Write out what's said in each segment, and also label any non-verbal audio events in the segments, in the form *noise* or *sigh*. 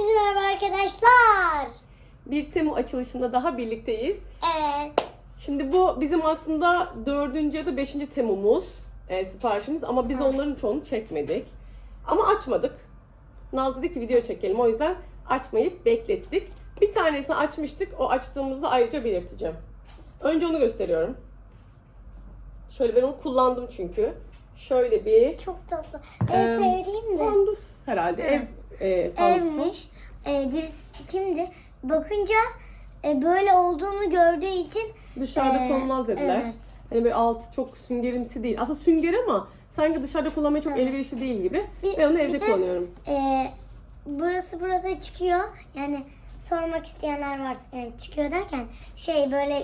Herkese merhaba arkadaşlar. Bir Temu açılışında daha birlikteyiz. Evet. Şimdi bu bizim aslında dördüncü ya da beşinci Temu'muz, e, siparişimiz ama biz onların çoğunu çekmedik. Ama açmadık. Naz dedi ki video çekelim o yüzden açmayıp beklettik. Bir tanesini açmıştık, o açtığımızda ayrıca belirteceğim. Önce onu gösteriyorum. Şöyle ben onu kullandım çünkü. Şöyle bir Çok tatlı. En Em, sevdiğim de panduf herhalde ev e, evmiş. Ee, birisi kimdi? Bakınca e, böyle olduğunu gördüğü için Dışarıda Ee, konulmaz dediler. evet. Hani böyle altı çok süngerimsi değil. Aslında sünger ama sanki dışarıda kullanmaya çok elverişli değil gibi. Bir- ben onu bir evde de- kullanıyorum. e, burası burada çıkıyor. Yani sormak isteyenler varsa yani çıkıyor derken şey böyle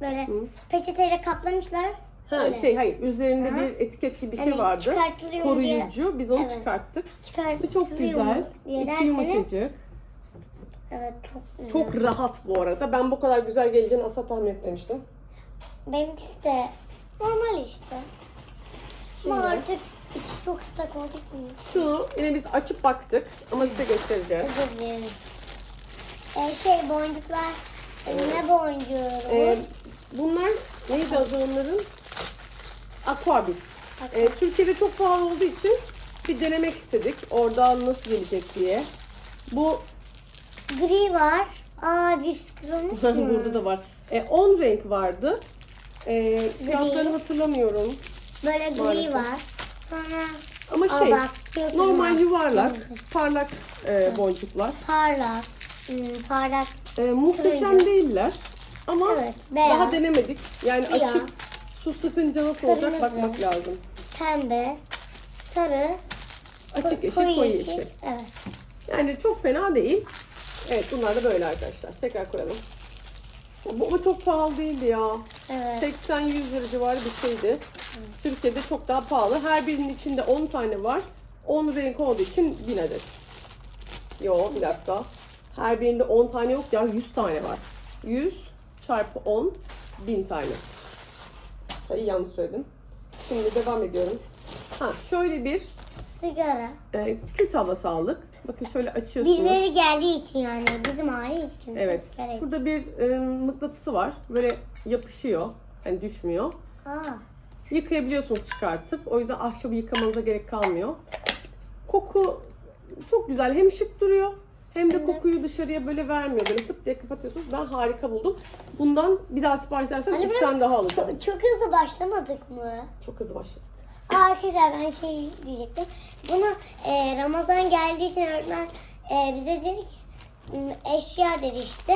böyle Hı. peçeteyle kaplamışlar. Ha Öyle. şey hayır üzerinde Aha. bir etiket gibi bir şey Hani vardı. çıkartılıyor Koruyucu. Biz onu Evet. çıkarttık. Çıkartılıyor Bu çok güzel. diye İçi derseniz- yumuşacık. Evet çok güzel. Çok rahat bu arada. Ben bu kadar güzel geleceğini asla tahmin etmemiştim. Benimkisi de normal işte. Ama artık içi çok ıslak olduğu için Şunu yine biz açıp baktık ama size göstereceğiz. özür dileriz. Ee, şey boncuklar ne boncuğu? Ee, bunlar neydi adı onların? Aquabit. Ee, Türkiye'de çok pahalı olduğu için bir denemek istedik. Orada nasıl gelecek diye. Bu Gri var. Aa bir sıkılmış *laughs* mı? burada da var. Ee, 10 renk vardı. Ee, fiyatlarını hatırlamıyorum. Böyle gri Maalesef. var. Sonra Ama Aa, şey bak, gördün normal mü? yuvarlak, parlak e, boncuklar. parlak. Hmm, parlak. Ee, muhteşem Kırmızı. değiller. Ama Evet, beyaz. daha denemedik. Yani Siyah. açıp su sıkınca nasıl olacak Kırmızı. bakmak lazım. Pembe. Sarı. Açık yeşil, koyu yeşil. Evet. Yani çok fena değil. Evet bunlar da böyle arkadaşlar. Tekrar koyalım. Bu ama çok pahalı değildi ya. Evet. 80-100 lira civarı bir şeydi. Türkiye'de çok daha pahalı. Her birinin içinde 10 tane var. 10 renk olduğu için 1000 adet. Yo bir dakika. Her birinde 10 tane yok ya 100 tane var. 100 çarpı 10 1000 tane. Sayı yanlış söyledim. Şimdi devam ediyorum. Ha şöyle bir Sigara. e, kül tablası aldık. Bakın şöyle açıyorsunuz. Birileri geldiği için yani bizim aile hiç kimse Evet. sigara içmiyor. Şurada bir e, mıknatısı var. Böyle yapışıyor. Yani düşmüyor. Aa, Yıkayabiliyorsunuz çıkartıp. O yüzden ahşabı yıkamanıza gerek kalmıyor. Koku çok güzel. Hem şık duruyor hem de Evet. kokuyu dışarıya böyle vermiyor. Böyle pıt diye kapatıyorsunuz. Ben harika buldum. Bundan bir daha sipariş edersen Anne, iki tane daha alacağım. çok, hızlı başlamadık mı? Çok hızlı başladık. Arkadaşlar ben şey diyecektim. Bunu e, Ramazan geldiği için öğretmen e, bize dedi ki "M, eşya dedi işte.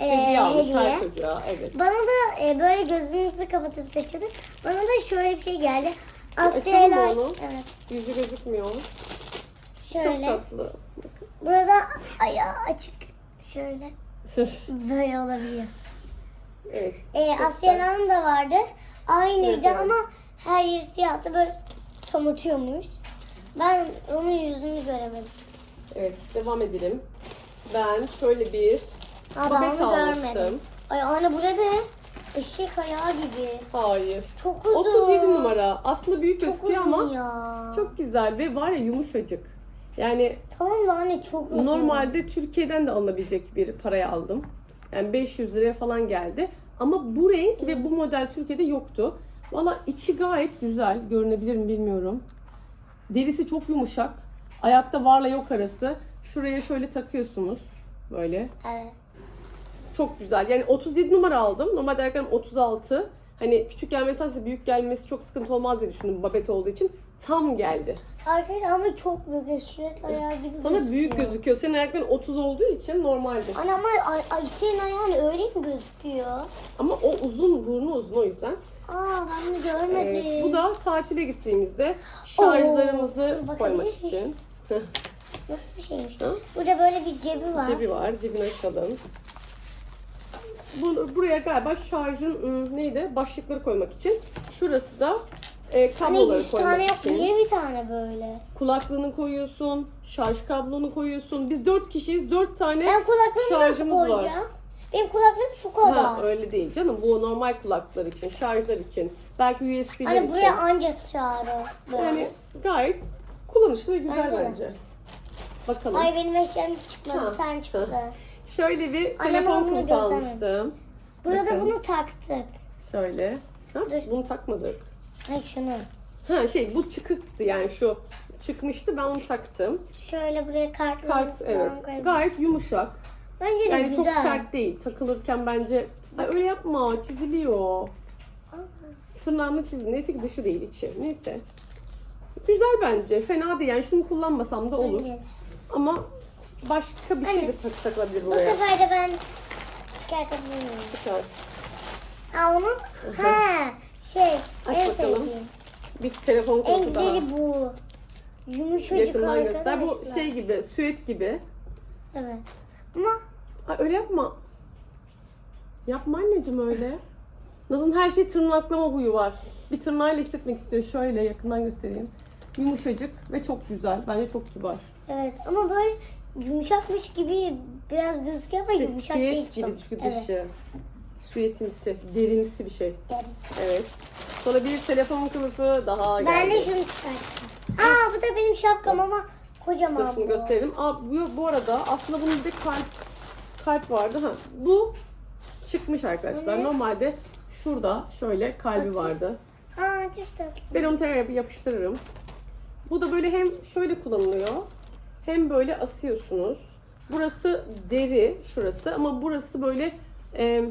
E, Hediye almış her çocuğa. Evet. Bana da e, böyle gözümüzü kapatıp seçiyorduk. Bana da şöyle bir şey geldi. Mı onu? evet Yüzü gözükmüyor. Çok şöyle. tatlı. Burada ayağı açık şöyle *laughs* böyle olabiliyor. evet. E, çok Asya'nın da vardı. Aynıydı Evet, ama her yeri siyahtı böyle somurtuyormuş. Ben onun yüzünü göremedim. Evet devam edelim. Ben şöyle bir babet onu almıştım. görmedim. Ay anne bu ne be? Eşek ayağı gibi. Hayır. Çok uzun. 37 numara. Aslında büyük Çok gözüküyor ama ya. çok güzel ve var ya yumuşacık. Yani Tamam da anne çok uzun. normalde Türkiye'den de alınabilecek bir paraya aldım. Yani 500 liraya falan geldi. Ama bu renk ve bu model Türkiye'de yoktu. Valla içi gayet güzel. Görünebilir mi bilmiyorum. Derisi çok yumuşak. Ayakta varla yok arası. Şuraya şöyle takıyorsunuz. Böyle. Evet. Çok güzel. Yani 37 numara aldım. Normalde ayaklarım 36. Hani küçük gelmesense büyük gelmesi çok sıkıntı olmaz diye düşündüm babet olduğu için. Tam geldi. Arkadaşlar ama çok büyük eşek ayağı gibi Sana büyük gözüküyor. Senin ayakların 30 olduğu için normaldir. Anne ama ay, ay, senin ayağın öyle mi gözüküyor? Ama o uzun, burnu uzun o yüzden. Aa ben de görmedim. Evet, bu da tatile gittiğimizde şarjlarımızı Oo, koymak için. *laughs* Nasıl bir şeymiş? Ha? Burada böyle bir cebi var. Cebi var. Cebini açalım. Bu, buraya galiba şarjın ım, neydi? Başlıkları koymak için. Şurası da e, Hani kabloları 100 koymak tane yok. için. Niye bir tane böyle? Kulaklığını koyuyorsun, şarj kablonu koyuyorsun. Biz dört kişiyiz, dört tane Ben kulaklığımı nasıl şarjımız var. koyacağım? Benim kulaklığım şu kadar. Ha, öyle değil canım. Bu normal kulaklıklar için, şarjlar için, belki USB'ler Hani için. buraya anca çağırır. Böyle. Yani gayet kullanışlı ve güzel Bence de. bence. Bakalım. Ay benim eşyam çıkmadı. Ha, tane çıktı. Şöyle bir Annem telefon onu almıştım. Burada Bakın. bunu taktık. Şöyle. Ha, Dur. bunu takmadık. Ay şunu. Ha şey bu çıkıktı yani şu çıkmıştı ben onu taktım. Şöyle buraya kart. Kart evet. Gayet yumuşak. Bence de Yani güzel. çok sert değil. Takılırken bence Ay öyle yapma çiziliyor. Tırnağını çiz. Neyse ki dışı değil içi. Neyse. Güzel bence. Fena değil. Yani şunu kullanmasam da olur. Bence de. Ama başka bir şey Anne. de tak- takılabilir Bu buraya. sefer de ben çıkartabilir miyim? Çıkar. Aa onun ha şey Aç en bakalım. sevdiğim. Bir telefon En konusu daha. güzeli bu. Yumuşacık Yakından arkadaşlar. göster. Bu şey gibi, süet gibi. Evet. Ama Ay öyle yapma. Yapma anneciğim öyle. Naz'ın her şey tırnaklama huyu var. Bir tırnağıyla hissetmek istiyor. Şöyle yakından göstereyim. Yumuşacık ve çok güzel. Bence çok kibar. evet ama böyle yumuşakmış gibi biraz gözüküyor ama yumuşak değil süet gibi çok. düşkü Evet. Dışı. Süetimsi, derinsi bir şey. Evet. Evet. Sonra bir telefon kılıfı daha geldi. Ben de şunu çıkarttım. Aa bu da benim şapkam ama Dur kocaman şunu bu. gösterelim. Aa, bu, bu arada aslında bunun bir de kalp, kalp vardı. Ha, bu çıkmış arkadaşlar. Bu ne? Normalde şurada şöyle kalbi vardı. Aa çok tatlı. Ben onu tekrar yapıştırırım. Bu da böyle hem şöyle kullanılıyor hem böyle asıyorsunuz. Burası deri şurası ama burası böyle e,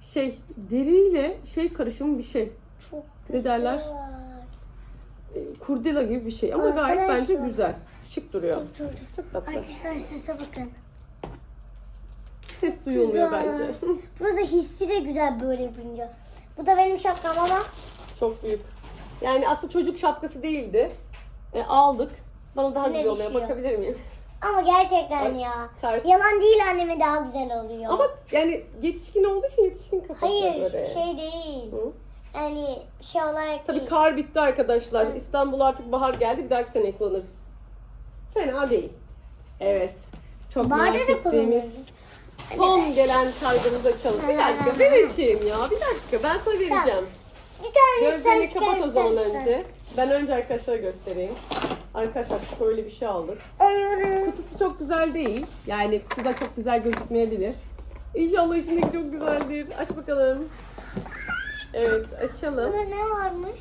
şey deriyle şey karışımı bir şey. Çok Ne derler? E, Kurdela gibi bir şey ama gayet bence Arkadaşlar. güzel. Şık duruyor. Dur, dur. Çok tatlı. Arkadaşlar sese bakın. Ses duyulmuyor Güzel. bence. *laughs* Burada hissi de güzel böyle yapınca. Bu da benim şapkam ama Çok büyük. Yani aslında çocuk şapkası değildi. E, aldık. Bana daha Ne güzel olmaya düşüyor? bakabilir miyim? Ama gerçekten Bak, ya. ters. Yalan değil anneme daha güzel oluyor. Ama yani yetişkin olduğu için yetişkin kafasına Hayır göre. şey değil. Hı? Yani şey olarak Tabii değil. kar bitti arkadaşlar. Sen- İstanbul artık bahar geldi. Bir dahaki sene kullanırız. Fena değil. Evet. Çok Baharda merak da ettiğimiz kullanırız. son gelen kaydımızı açalım. Bir dakika ben açayım ya. Bir dakika ben sana vereceğim. Bir tane Gözlerini kapat o zaman sen önce. Ben önce arkadaşlara göstereyim. Arkadaşlar şöyle bir şey aldık. Kutusu çok güzel değil. Yani kutuda çok güzel gözükmeyebilir. İnşallah içindeki çok güzeldir. Aç bakalım. Evet açalım. Burada ne varmış?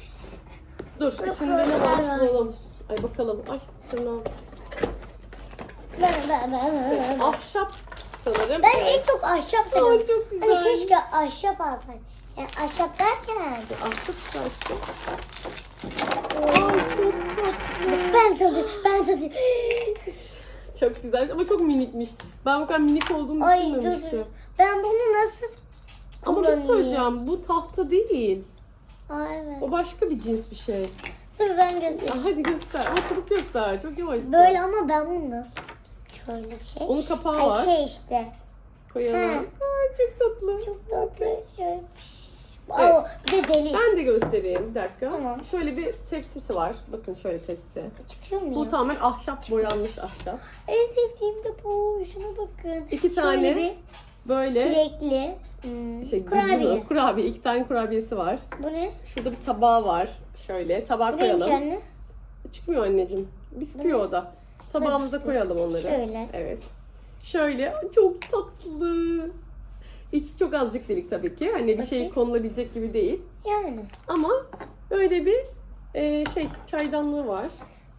Dur içinde ne var bulalım. Ay bakalım. Ay tırnağım. Şey, ben. ahşap sanırım. Ben en çok ahşap Ay seviyorum. çok güzel. Hani keşke ahşap alsaydım. Yani ahşap derken Ahşap işte aşkım. Ay çok tatlı. ben tadı ben tadı. Çok güzel ama çok minikmiş. Ben bu kadar minik olduğunu Ay düşünmemiştim. dur. Ben bunu nasıl Ama bir şey söyleyeceğim. Bu tahta değil. Aa, evet. O başka bir cins bir şey. Dur ben göstereyim. Ya hadi göster. Ama çabuk göster. Çok yavaşsın. Böyle ama ben bunu nasıl şöyle bir şey. Onun kapağı Ay var. şey işte. Koyalım. Ha. Ay çok tatlı. Çok tatlı. Şöyle. Evet. Bir de deli. Ben de göstereyim. Bir dakika. Tamam. Şöyle bir tepsisi var. Bakın şöyle tepsi. Çıkıyor mu Bu tamamen ahşap boyanmış ahşap. En sevdiğim de bu. Şuna bakın. İki Şöyle tane bir Böyle çilekli. Hmm, şey kurabiye. kurabiye. kurabiye. İki tane kurabiyesi var. Bu ne? Şurada bir tabağı var. Şöyle tabağa Bu neymiş koyalım. anne? Çıkmıyor anneciğim. Bisküvi o da. Tabağımıza koyalım onları. Şöyle. Evet. Şöyle Ay, çok tatlı. İçi çok azıcık delik tabii ki. Hani bir şey Bakayım. konulabilecek gibi değil. Yani. Ama böyle bir e, şey çaydanlığı var.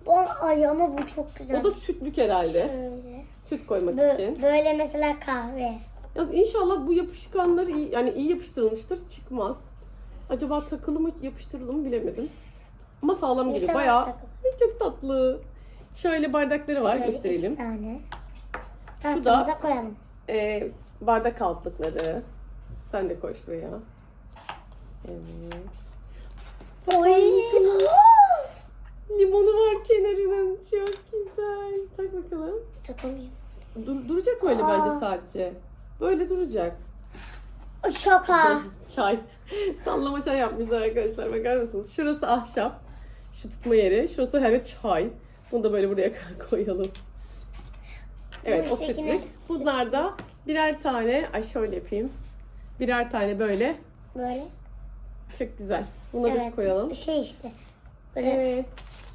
Bu, ay ama bu çok güzel. O da sütlük herhalde. Şöyle. Süt koymak Bö- için. böyle mesela kahve. Yalnız inşallah bu yapışkanlar iyi, yani iyi yapıştırılmıştır. Çıkmaz. Acaba takılı mı yapıştırılı mı bilemedim. Ama sağlam gibi. İnşallah Bayağı. Ay, çok tatlı. Şöyle bardakları var Şöyle gösterelim. iki tane. Şu da- koyalım. Ee, bardak altlıkları. Sen de koy şuraya. Evet. Oy. *gasps* Limonu var kenarının. Çok güzel. Tak bakalım. Takılmayayım. Dur, duracak öyle Aa. bence sadece. Böyle duracak. Şaka. Çay. *laughs* Sallama çay yapmışlar arkadaşlar. Bakar mısınız? Şurası ahşap. Şu tutma yeri. Şurası hem çay. Bunu da böyle buraya *laughs* koyalım. Evet o yine- sütlük. Bunlar da birer tane. Ay şöyle yapayım. Birer tane böyle. Böyle. Çok güzel. Bunları Evet. koyalım. Şey işte. Böyle Evet.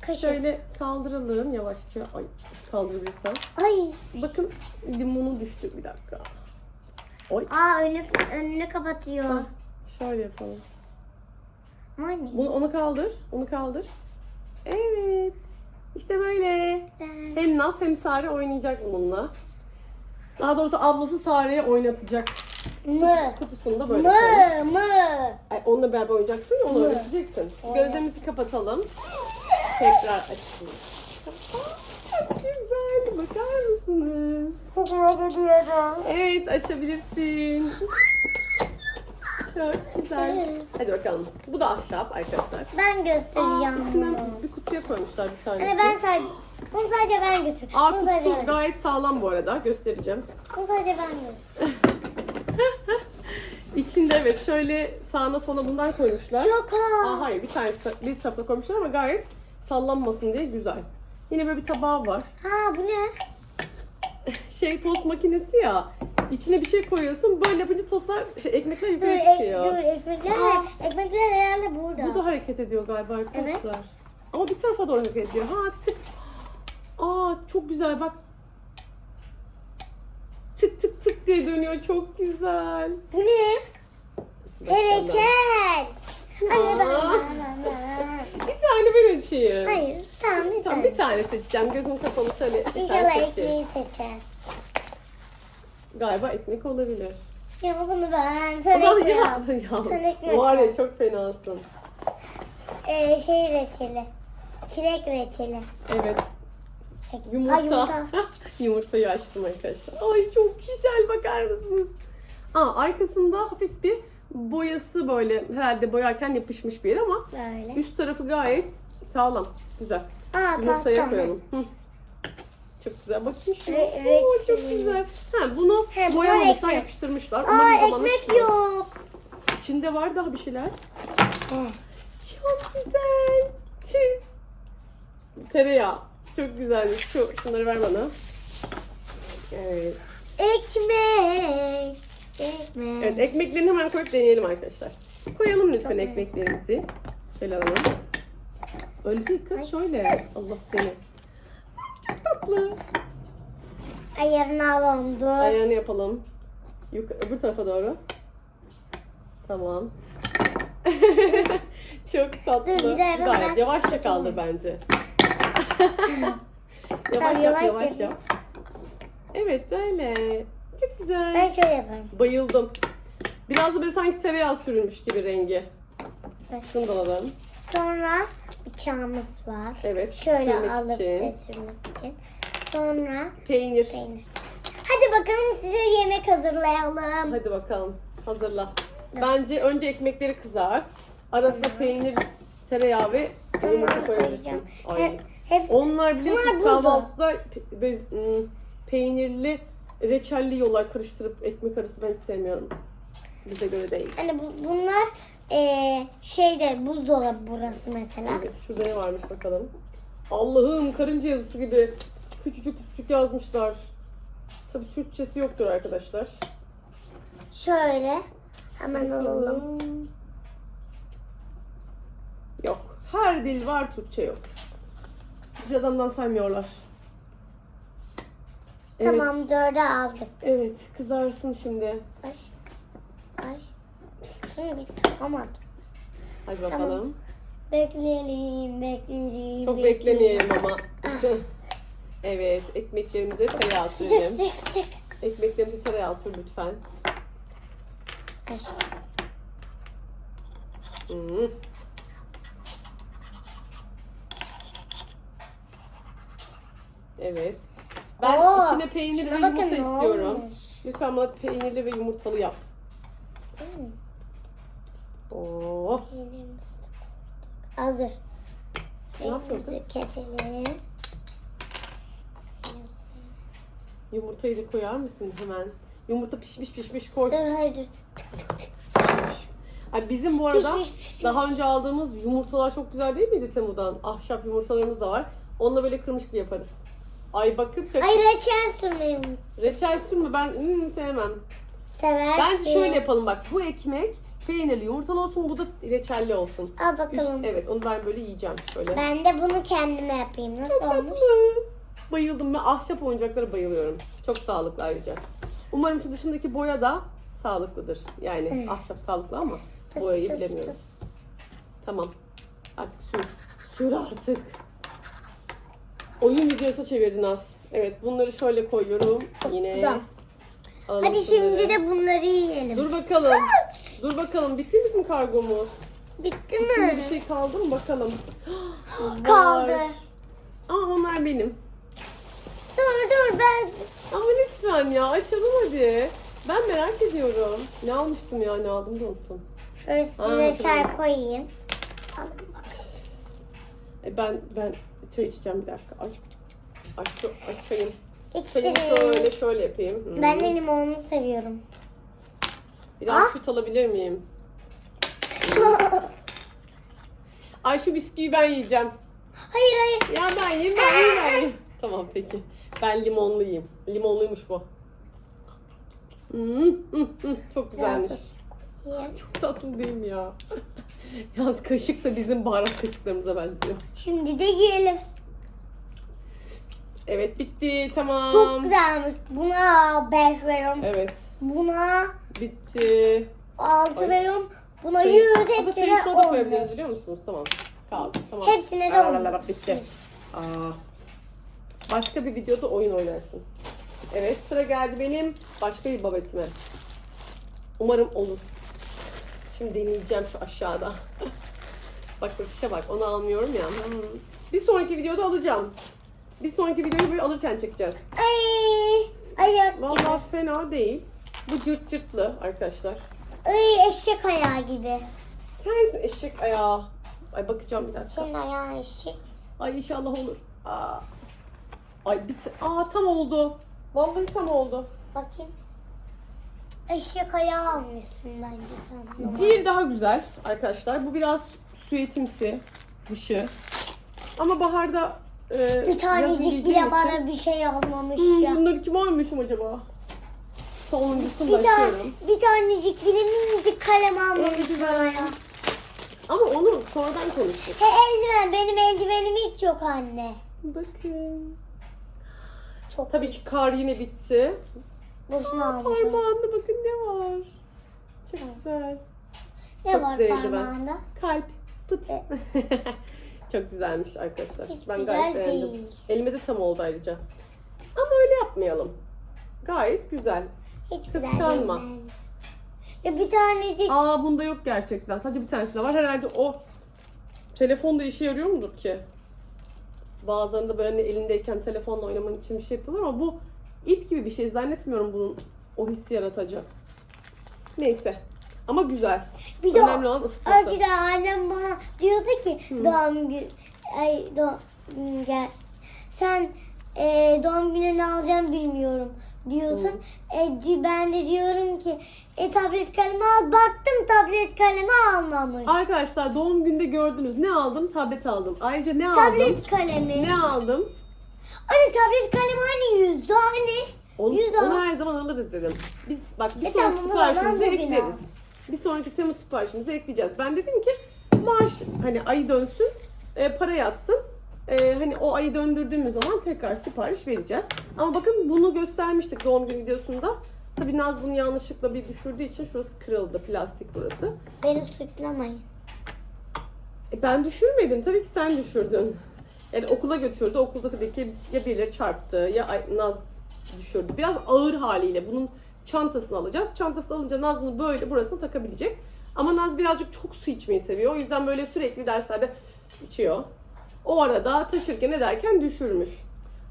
Kaşık. Şöyle kaldıralım yavaşça. Ay kaldırabilirsem. Ay. Bakın limonu düştü bir dakika. Oy. Aa önünü, önünü kapatıyor. Şöyle yapalım. Mani. Bunu, onu kaldır. Onu kaldır. Evet. İşte böyle. Güzel. Hem Naz hem Sare oynayacak bununla. Daha doğrusu ablası Sare'ye oynatacak. Mı. Kutusunu da böyle. Mı. Mı. Ay, onunla beraber oynayacaksın ya onu Mı? öğreteceksin. Gözlerimizi kapatalım. Tekrar açalım. Çok güzel. Bakar mısınız? Merak ediyorum. Evet açabilirsin. Çok güzel. Hadi bakalım. Bu da ahşap arkadaşlar. Ben Aa, göstereceğim içine bunu. bir kutuya koymuşlar bir tanesi. Hani ben sadece bunu sadece ben göstereceğim. Aa Bunu sadece kutusu ben, gayet sağlam bu arada. Göstereceğim. bunu sadece ben göstereceğim. *laughs* İçinde evet şöyle sağına sola bundan koymuşlar. Çok Aa, ha. hayır bir tanesi bir tarafına koymuşlar ama gayet sallanmasın diye güzel. Yine böyle bir tabağı var. Ha bu ne? *laughs* Şey tost makinesi ya. İçine bir şey koyuyorsun. Böyle yapınca tostlar, şey, ekmekler Dur, yukarı ek, çıkıyor. dur ekmekler, Aa. ekmekler herhalde burada. Bu da hareket ediyor galiba arkadaşlar. Ama bir tarafa doğru hareket ediyor. Ha tık. Aa çok güzel bak. Tık tık tık diye dönüyor. Çok güzel. Bu ne? Reçel. Anne ben. *laughs* Bir tane ben açayım. Hayır tamam bir Tamam tane. bir tane seçeceğim. Gözüm kapalı şöyle bir tane İnşallah seçeyim. ekmeği seçer. Galiba ekmek olabilir. Ya bunu ben O sen zaman ekmeği ya. Sen *laughs* ya ekmek var ya çok fenasın. Ee, şey reçeli. Çilek reçeli. Evet. Ay, Yumurta. yumurta. *laughs* Yumurtayı açtım arkadaşlar. Ay çok güzel bakar mısınız? Aa, arkasında hafif bir boyası böyle herhalde boyarken yapışmış bir yer ama Böyle. üst tarafı gayet sağlam. Güzel. Aa Yumurtaya tahta. koyalım. Hı. Çok güzel. Bakayım şuna. Re- Oo, çok güzel. Ha, bunu He, bu boyamamışlar, ekmek. yapıştırmışlar. Aa Umarım ekmek çıkmaz. yok. İçinde var daha bir şeyler. He. Çok güzel. Tüh. Tereyağı. Çok güzelmiş. Şu, şunları ver bana. Evet. Ekmek. Ekmek. Evet ekmeklerini hemen koyup deneyelim arkadaşlar. Koyalım lütfen ekmeklerimizi. Şöyle alalım. Öyle değil kız şöyle. Allah seni. Çok tatlı. Ayarını alalım dur. Ayağını yapalım. Yukarı, öbür tarafa doğru. Tamam. *laughs* Çok tatlı. Dur, ben- Gayet yavaşça kaldır bence. *laughs* yavaş yap, yavaş yap. Evet böyle. Çok güzel. Ben şöyle yaparım. Bayıldım. Biraz da böyle sanki tereyağı sürülmüş gibi rengi. Evet. Şunu da alalım. Sonra bıçağımız var. Evet. Şöyle alıp için. sürmek için. Sonra Peynir. peynir. Hadi bakalım size yemek hazırlayalım. Hadi bakalım. Hazırla. Bence önce ekmekleri kızart. Arasına peynir, tereyağı ve yumurta koyabilirsin. Ay. Hep, hep Onlar biliyorsunuz kahvaltıda pe- böyle, ım, peynirli, reçelli yiyorlar karıştırıp ekmek arası ben hiç sevmiyorum. Bize göre değil. hani bu, bunlar eee şeyde buzdolabı burası mesela. Evet şurada ne varmış bakalım. Allah'ım karınca yazısı gibi küçücük küçücük yazmışlar. Tabii Türkçesi yoktur arkadaşlar. Şöyle hemen alalım. Yok. Her dil var Türkçe yok. Hiç adamdan saymıyorlar. Tamam dörde aldık. Evet kızarsın şimdi. Ay. Bir takamadım. Hadi bakalım. Bekleyelim, bekleyelim. Çok beklemeyelim ama. *laughs* evet ekmeklerimize tereyağı sürelim. sıcak sıcak. Ekmeklerimize tereyağı sür lütfen. Hmm. Evet. Ben Oo, içine peynir ve bakın yumurta ne istiyorum. Lütfen bana peynirli ve yumurtalı yap. Hmm. Oo. Peynirimiz de Hazır. Peynirimizi keselim. Yumurtayı da koyar mısın hemen? Yumurta pişmiş pişmiş koy. Dur hayır dur. Ay bizim bu arada Pişmiş, pişmiş. daha önce aldığımız yumurtalar çok güzel değil miydi Temu'dan? Ahşap yumurtalarımız da var. Onunla böyle kırmış gibi yaparız. Ay bakın çok... Ay reçel sürmeyi Reçel sürme ben hmm, sevmem. seversin. Bence şöyle yapalım bak. Bu ekmek peynirli yumurtalı olsun. Bu da reçelli olsun. Al Üst- bakalım. evet onu ben böyle yiyeceğim şöyle. Ben de bunu kendime yapayım. Nasıl olmuş? Tatlı. Bayıldım ben ahşap oyuncaklara bayılıyorum. Çok sağlıklı ayrıca. Umarım şu dışındaki boya da sağlıklıdır. Yani ahşap sağlıklı ama Pıs boyayı pıs bilemiyorum. pıs. Tamam. Artık sür. Sür artık. Oyun videosu çevirdin az. Evet bunları şöyle koyuyorum. Yine. güzel. alalım Hadi şunları. şimdi de bunları yiyelim. Dur bakalım. Dur bakalım. Bitti bizim kargomuz? Bitti İçinde mi? bir şey kaldı mı bakalım. *gasps* Kaldı. Var. Aa onlar benim. Dur dur ben Ama lütfen ya açalım hadi. Ben merak ediyorum. Ne almıştım ya ne aldım da unuttum. şöyle size çay koyayım. E ben ben çay içeceğim bir dakika. Ay. Aç şu açayım. Çayımı İçtiririz. şöyle şöyle yapayım. Hı. Ben de limonlu seviyorum. Biraz Ah. süt alabilir miyim? Ay şu bisküviyi ben yiyeceğim. hayır hayır. Ya ben yiyeyim ben yiyeyim ben yiyeyim. Tamam peki. Ben limonlu yiyeyim. Limonluymuş bu. Hmm, hmm, hmm. Çok güzelmiş. Yiyeyim. Çok tatlı değil mi ya? *laughs* Yalnız kaşık da bizim baharat kaşıklarımıza benziyor. Şimdi de yiyelim. Evet bitti tamam. Çok güzelmiş. Buna 5 veriyorum. Evet Buna bitti. 6 Ay. veriyorum. Buna Çayı, 100 aslında çayı hepsine şurada 10 koyabiliriz biliyor musunuz? Tamam. Kaldı. Tamam. Hepsine de on. Bitti. Aa. Başka bir videoda oyun oynarsın. Evet sıra geldi benim başka bir babetime. Umarım olur. Şimdi deneyeceğim şu aşağıda. *laughs* bak bakışa bak onu almıyorum ya. Hmm. Bir sonraki videoda alacağım. Bir sonraki videoyu böyle alırken çekeceğiz. Ay, ayak gibi. Vallahi fena değil. Bu cırt cırtlı arkadaşlar. Ay, eşek ayağı gibi. Sensin eşek ayağı. Ay bakacağım bir dakika. Senin ayağın eşek. Ay inşallah olur. Aa. Ay bit. Aa tam oldu. Vallahi tam oldu. Bakayım. Eşek ayağı almışsın bence sen. Diğeri daha güzel arkadaşlar. Bu biraz süetimsi dışı. Ama baharda e, Bir tanecik bile için- bana bir şey almamış Hmm, ya. bunları kim almışım acaba? Sonuncusunu Bir, tane, başlıyorum. bir tanecik bile minicik kalem almamış Evet, bana ya. Ama onu sonradan konuştuk. He eldiven benim eldivenim hiç yok anne. Bakın. Çok Tabii ki kar yine bitti. boşuna almışım. Parmağında bakın ne var. Çok güzel. Ne çok var güzel eldiven. parmağında? Kalp. Pıt. E- *laughs* Çok güzelmiş arkadaşlar. Hiç ben güzel gayet beğendim. değil. Elime de tam oldu ayrıca. Ama öyle yapmayalım. Gayet güzel. Hiç güzel Kıskanma. değil. Ya bir tanecik Aa bunda yok gerçekten. Sadece bir tanesinde var. Herhalde o telefonda işe yarıyor mudur ki? Bazılarında böyle hani elindeyken telefonla oynaman için bir şey yapıyorlar ama bu ip gibi bir şey zannetmiyorum bunun o hissi yaratacak. Neyse. Ama güzel. Bir de Önemli olan ısıtması. Arkadaşlar annem bana diyordu ki doğum gün ay doğum gel. Sen e, doğum günü ne alacağım bilmiyorum diyorsun. E, ben de diyorum ki e, tablet kalemi al. Baktım tablet kalemi almamış. Arkadaşlar doğum günde gördünüz. Ne aldım? Tablet aldım. Ayrıca ne aldım? Tablet kalemi. Ne aldım? Anne tablet kalemi hani yüzde hani. Onu, Yüz onu al. her zaman alırız dedim. Biz bak bir E sonraki tamam, bugün ekleriz. al. Bir sonraki Temmuz siparişimize ekleyeceğiz. Ben dedim ki maaş hani ayı dönsün, e, para yatsın. E, hani o ayı döndürdüğümüz zaman tekrar sipariş vereceğiz. Ama bakın bunu göstermiştik doğum günü videosunda. Tabii Naz bunu yanlışlıkla bir düşürdüğü için şurası kırıldı. Plastik burası. Beni suçlamayın. E, ben düşürmedim. Tabii ki sen düşürdün. Yani okula götürdü. Okulda tabii ki ya birileri çarptı ya Naz düşürdü. Biraz ağır haliyle bunun çantasını alacağız. Çantasını alınca Naz bunu böyle burasına takabilecek. Ama Naz birazcık çok su içmeyi seviyor. O yüzden böyle sürekli derslerde içiyor. O arada taşırken ederken düşürmüş.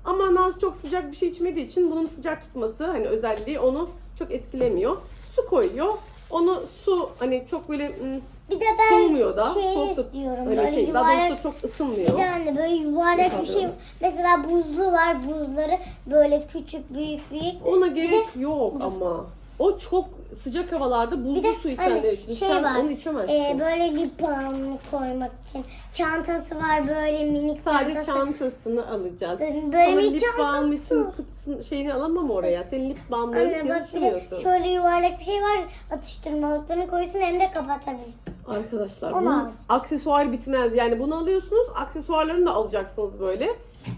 Ama Naz çok sıcak bir şey içmediği için bunun sıcak tutması hani özelliği onu çok etkilemiyor. Su koyuyor. Onu su hani çok böyle ım, Bir de ben soğumuyor da. şey soğuk da- istiyorum. Böyle şey. Daha yuvarlak doğrusu çok Bir ısınmıyor. tane böyle yuvarlak bir şey. Mesela buzlu var. Buzları böyle küçük, büyük, büyük. Ona gerek yok ama. o çok sıcak havalarda buzlu su içenler hani için. şey Sen var, onu içemezsin. Ee, böyle lip balm koymak için. Çantası var böyle minik Sadece çantası. çantasını alacağız. Böyle Ama lip balm için kutusun, şeyini alamam oraya. Senin lip balmları Anne bak bir de şöyle yuvarlak bir şey var. Atıştırmalıklarını koysun hem de kapatabilir. Arkadaşlar Onu bunun al. aksesuar bitmez. Yani bunu alıyorsunuz aksesuarlarını da alacaksınız böyle.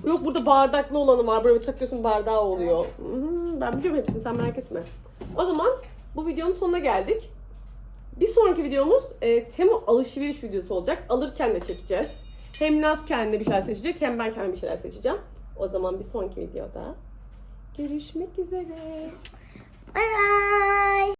Yok burada bardaklı olanı var. Böyle takıyorsun bardağı oluyor. Hmm, ben biliyorum hepsini sen merak etme. O zaman bu videonun sonuna geldik. Bir sonraki videomuz e, Temu alışveriş videosu olacak. Alırken de çekeceğiz. Hem Naz kendine bir şeyler seçecek hem ben kendime bir şeyler seçeceğim. O zaman bir sonraki videoda görüşmek üzere. Bye bye.